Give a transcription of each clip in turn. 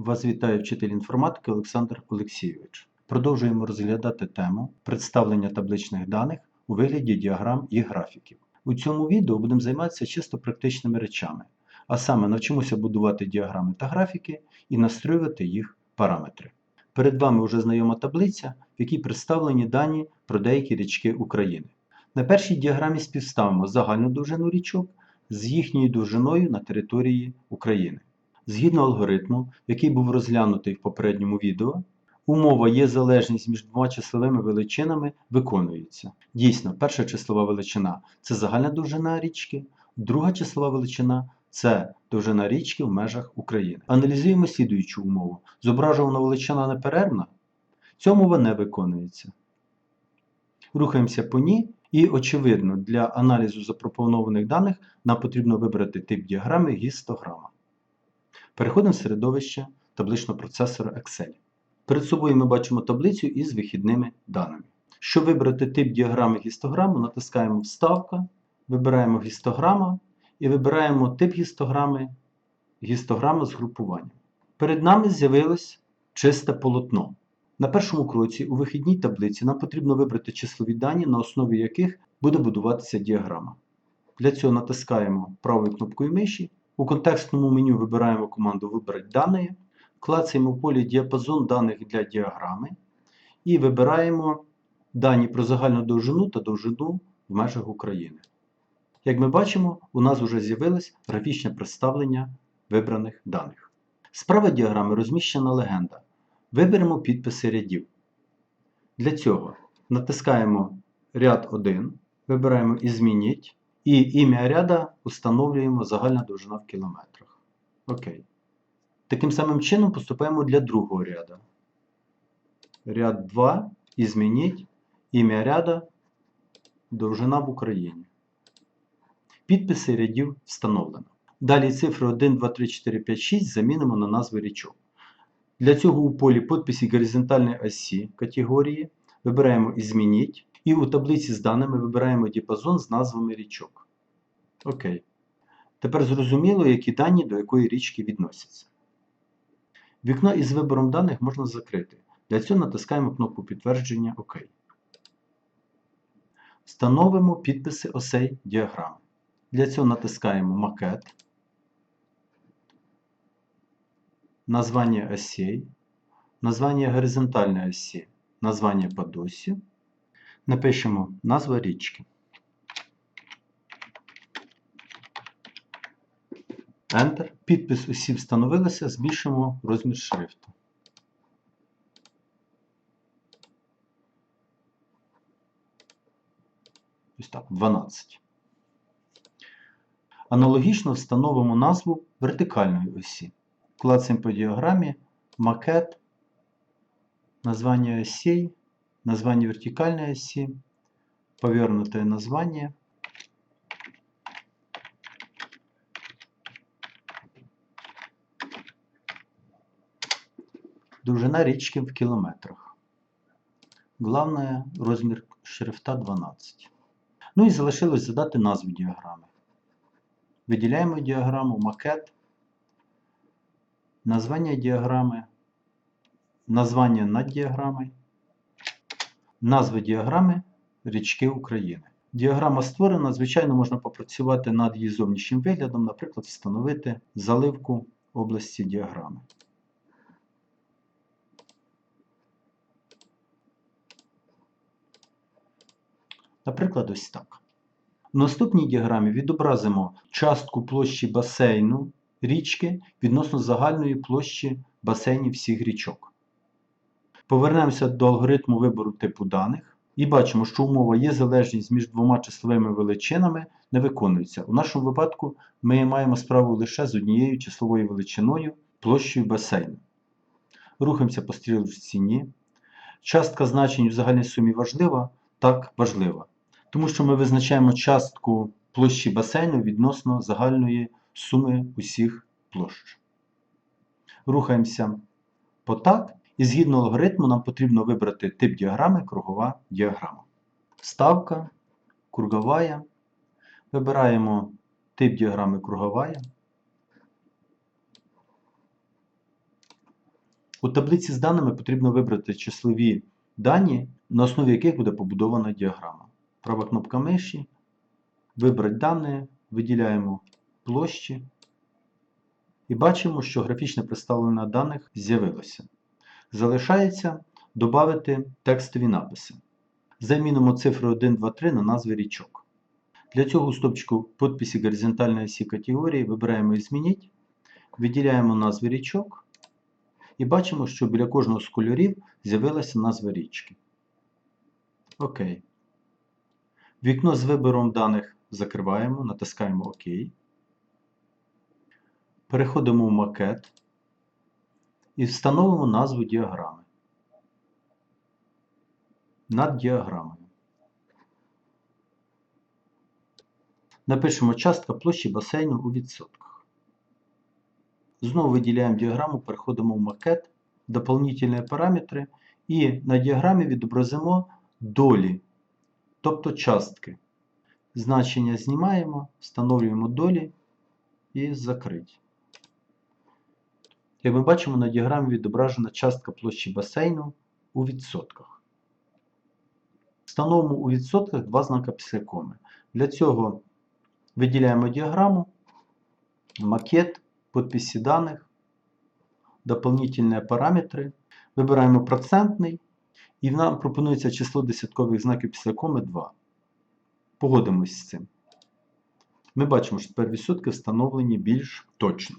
Вас вітає вчитель інформатики Олександр Олексійович. Продовжуємо розглядати тему представлення табличних даних у вигляді діаграм і графіків. У цьому відео будемо займатися чисто практичними речами, а саме навчимося будувати діаграми та графіки і настроювати їх параметри. Перед вами вже знайома таблиця, в якій представлені дані про деякі річки України. На першій діаграмі співставимо загальну довжину річок з їхньою довжиною на території України. Згідно алгоритму, який був розглянутий в попередньому відео, умова є залежність між двома числовими величинами виконується. Дійсно, перша числова величина це загальна довжина річки, друга числова величина це довжина річки в межах України. Аналізуємо слідуючу умову. Зображувана величина неперервна, умова не виконується. Рухаємося по ній, і, очевидно, для аналізу запропонованих даних нам потрібно вибрати тип діаграми гістограма. Переходимо в середовище табличного процесора Excel. Перед собою ми бачимо таблицю із вихідними даними. Щоб вибрати тип діаграми гістограму, натискаємо Вставка, вибираємо гістограма і вибираємо тип гістограми гістограма з групуванням. Перед нами з'явилось чисте полотно. На першому кроці у вихідній таблиці нам потрібно вибрати числові дані, на основі яких буде будуватися діаграма. Для цього натискаємо правою кнопкою миші. У контекстному меню вибираємо команду Вибрати дані, клацаємо в полі Діапазон даних для діаграми і вибираємо дані про загальну довжину та довжину в межах України. Як ми бачимо, у нас вже з'явилось графічне представлення вибраних даних. Справа діаграми розміщена легенда. Виберемо підписи рядів. Для цього натискаємо ряд 1, вибираємо Ізмініть і ім'я ряда встановлюємо загальна довжина в кілометрах. Окей. Таким самим чином поступаємо для другого ряда. Ряд 2. І змініть ім'я ряда довжина в Україні. Підписи рядів встановлено. Далі цифри 1, 2, 3, 4, 5, 6 замінимо на назви річок. Для цього у полі підписі горизонтальної осі категорії вибираємо «Ізмініть» і у таблиці з даними вибираємо діапазон з назвами річок. Окей. Тепер зрозуміло, які дані до якої річки відносяться. Вікно із вибором даних можна закрити. Для цього натискаємо кнопку підтвердження ОК. Встановимо підписи осей діаграми. Для цього натискаємо Макет, названня осей, названня горизонтальної осі, названня подосі. Напишемо назва річки. Enter. Підпис усі встановилися, збільшимо розмір шрифту. Ось так, 12. Аналогічно встановимо назву вертикальної осі. Клацаємо по діаграмі макет, название осей, название вертикальной оси, повернутое название. Довжина річки в кілометрах. Главное, розмір шрифта 12. Ну і залишилось задати назву діаграми. Виділяємо діаграму макет, названня діаграми, названня над діаграмою, назви діаграми річки України. Діаграма створена, звичайно, можна попрацювати над її зовнішнім виглядом, наприклад, встановити заливку області діаграми. Наприклад, ось так. В наступній діаграмі відобразимо частку площі басейну річки відносно загальної площі басейнів всіх річок. Повернемося до алгоритму вибору типу даних і бачимо, що умова є залежність між двома числовими величинами не виконується. У нашому випадку ми маємо справу лише з однією числовою величиною площею басейну. Рухаємося по стрілочці «Ні». Частка значень в загальній сумі важлива? Так, важлива. Тому що ми визначаємо частку площі басейну відносно загальної суми усіх площ. Рухаємося по так. І згідно алгоритму нам потрібно вибрати тип діаграми кругова діаграма. Вставка, круговая. Вибираємо тип діаграми круговая. У таблиці з даними потрібно вибрати числові дані, на основі яких буде побудована діаграма. Права кнопка миші, вибрати дані, виділяємо площі і бачимо, що графічне представлення даних з'явилося. Залишається додати текстові написи. Замінимо цифри 1, 2, 3 на назви річок. Для цього у стопчику підписі горизонтальної осі категорії вибираємо «Змініть», виділяємо назви річок і бачимо, що біля кожного з кольорів з'явилася назва річки. Окей. Вікно з вибором даних закриваємо, натискаємо ОК. Переходимо в макет і встановимо назву діаграми. Над діаграмою. Напишемо частка площі басейну у відсотках. Знову виділяємо діаграму, переходимо в макет, доповнительні параметри і на діаграмі відобразимо долі, тобто частки. Значення знімаємо, встановлюємо долі і закрить. Як ми бачимо, на діаграмі відображена частка площі басейну у відсотках. Встановимо у відсотках два знака після коми. Для цього виділяємо діаграму, макет, підписи даних, дополнительні параметри. Вибираємо процентний і нам пропонується число десяткових знаків після коми 2. Погодимось з цим. Ми бачимо, що тепер відсотки встановлені більш точно.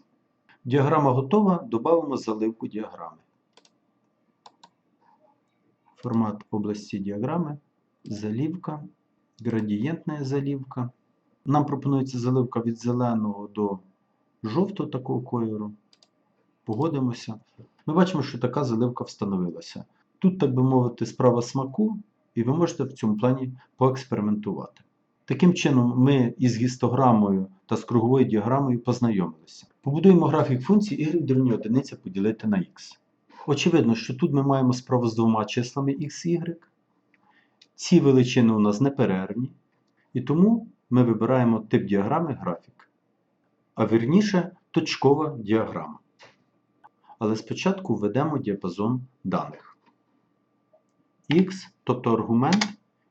Діаграма готова, додамо заливку діаграми. Формат області діаграми, заливка, градієнтна заливка. Нам пропонується заливка від зеленого до жовтого такого кольору. Погодимося. Ми бачимо, що така заливка встановилася. Тут, так би мовити, справа смаку, і ви можете в цьому плані поекспериментувати. Таким чином, ми із гістограмою та з круговою діаграмою познайомилися. Побудуємо графік функції y дорівнює одиниця поділити на x. Очевидно, що тут ми маємо справу з двома числами x і y. Ці величини у нас неперервні, і тому ми вибираємо тип діаграми графік. А вірніше точкова діаграма. Але спочатку введемо діапазон даних. X, тобто аргумент,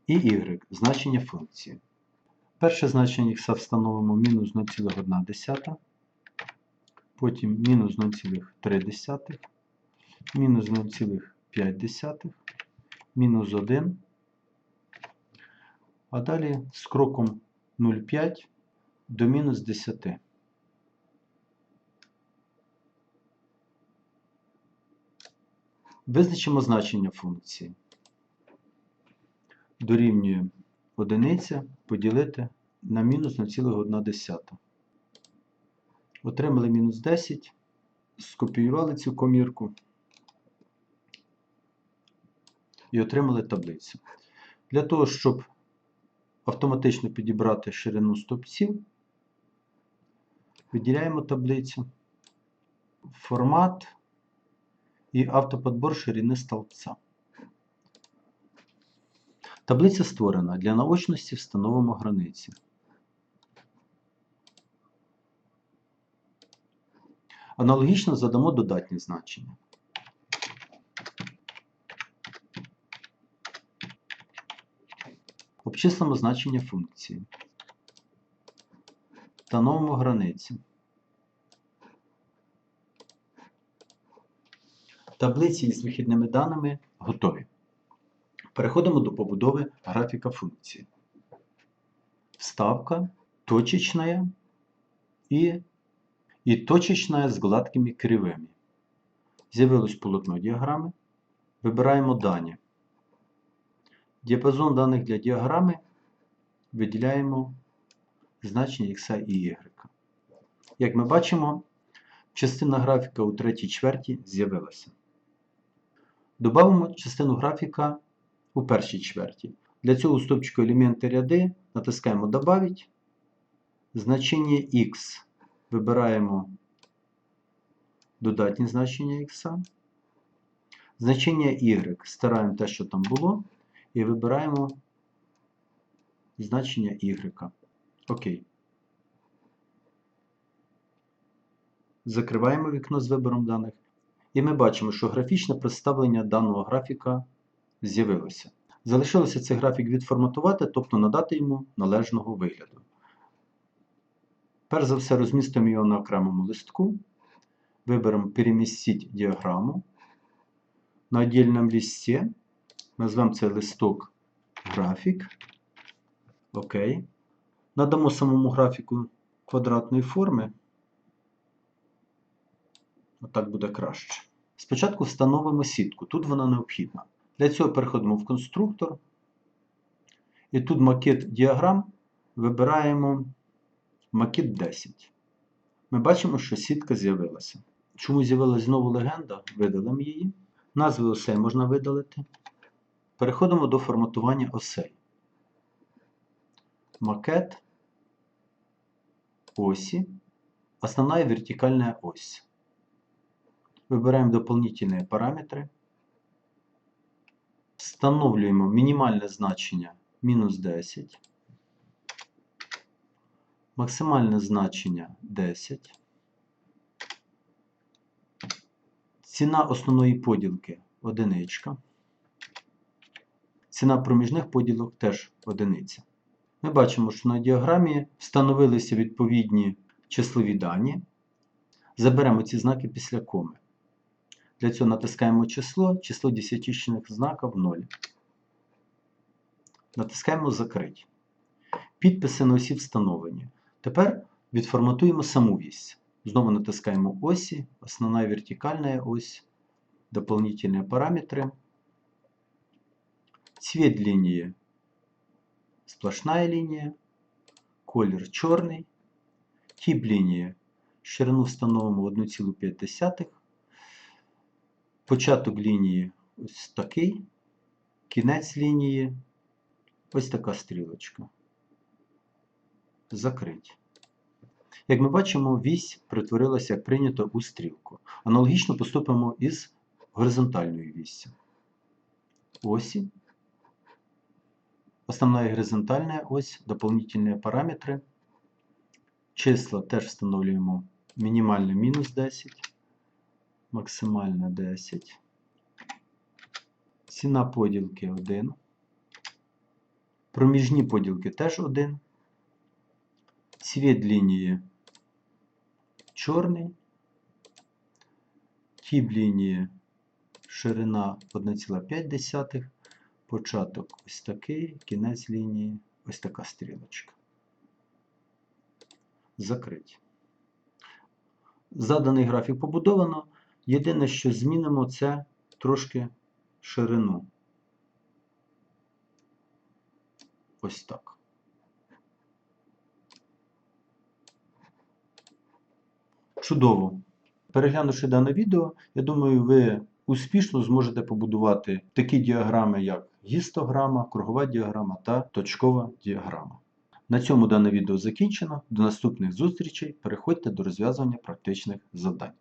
і y значення функції. Перше значення х встановимо мінус 0,1, потім мінус 0,3, мінус 0,5, мінус 1, а далі з кроком 0,5 до мінус 10. Визначимо значення функції. Дорівнює одиниця поділити на мінус 0,1. Отримали мінус 10, скопіювали цю комірку і отримали таблицю. Для того, щоб автоматично підібрати ширину стовпців, виділяємо таблицю, формат і автоподбор ширини стовпця. Таблиця створена. Для наочності встановимо границі. Аналогічно задамо додатні значення. Обчислимо значення функції. Встановимо границі. Таблиці із вихідними даними готові. Переходимо до побудови графіка функції. Вставка точечная и, и точечная з гладкими кривими. З'явилось полотно діаграми. Вибираємо дані. Діапазон даних для діаграми виділяємо значення X і Y. Як ми бачимо, частина графіка у третій чверті з'явилася. Добавимо частину графіка у першій чверті. Для цього стопчику елементи ряди натискаємо Добавить. Значення X вибираємо додатні значення X. Значення Y стараємо те, що там було, і вибираємо значення Y. Окей. Закриваємо вікно з вибором даних І ми бачимо, що графічне представлення даного графіка з'явилося. Залишилося цей графік відформатувати, тобто надати йому належного вигляду. Перш за все, розмістимо його на окремому листку. Виберемо перемістіть діаграму. На отдельному листі назвемо цей листок графік. Окей. Надамо самому графіку квадратної форми. Отак буде краще. Спочатку встановимо сітку. Тут вона необхідна. Для цього переходимо в конструктор. І тут макет діаграм вибираємо макет 10. Ми бачимо, що сітка з'явилася. Чому з'явилася знову легенда? Видалимо її. Назви осей можна видалити. Переходимо до форматування осей. Макет осі. Основная вертикальная ось. Выбираем дополнительные параметры. Встановлюємо мінімальне значення мінус 10. Максимальне значення 10. Ціна основної поділки одиничка. Ціна проміжних поділок теж одиниця. Ми бачимо, що на діаграмі встановилися відповідні числові дані. Заберемо ці знаки після коми. Для цього натискаємо число, число десятичних знаків 0. Натискаємо Закрить. Підписи на осі встановлені. Тепер відформатуємо саму вісь. Знову натискаємо осі, основна вертикальна ось, дополнительные параметры. Цвет линии сплошная линия, колір чорний, тип лінії, ширину встановимо 1,5, початок лінії ось такий, кінець лінії ось така стрілочка. Закрить. Як ми бачимо, вісь перетворилася, як прийнято, у стрілку. Аналогічно поступимо із горизонтальною віссю. Осі. Основная горизонтальная ось, дополнительные параметры. Числа теж встановлюємо мінімально мінус 10, максимально 10. Ціна поділки 1. Проміжні поділки теж 1. Цвіт лінії чорний. Тип лінії ширина 1,5. Початок ось такий, кінець лінії ось така стрілочка. Закрить. Заданий графік побудовано. Єдине, що змінимо, це трошки ширину. Ось так. Чудово. Переглянувши дане відео, я думаю, ви успішно зможете побудувати такі діаграми, як гістограма, кругова діаграма та точкова діаграма. На цьому дане відео закінчено. До наступних зустрічей. Переходьте до розв'язування практичних завдань.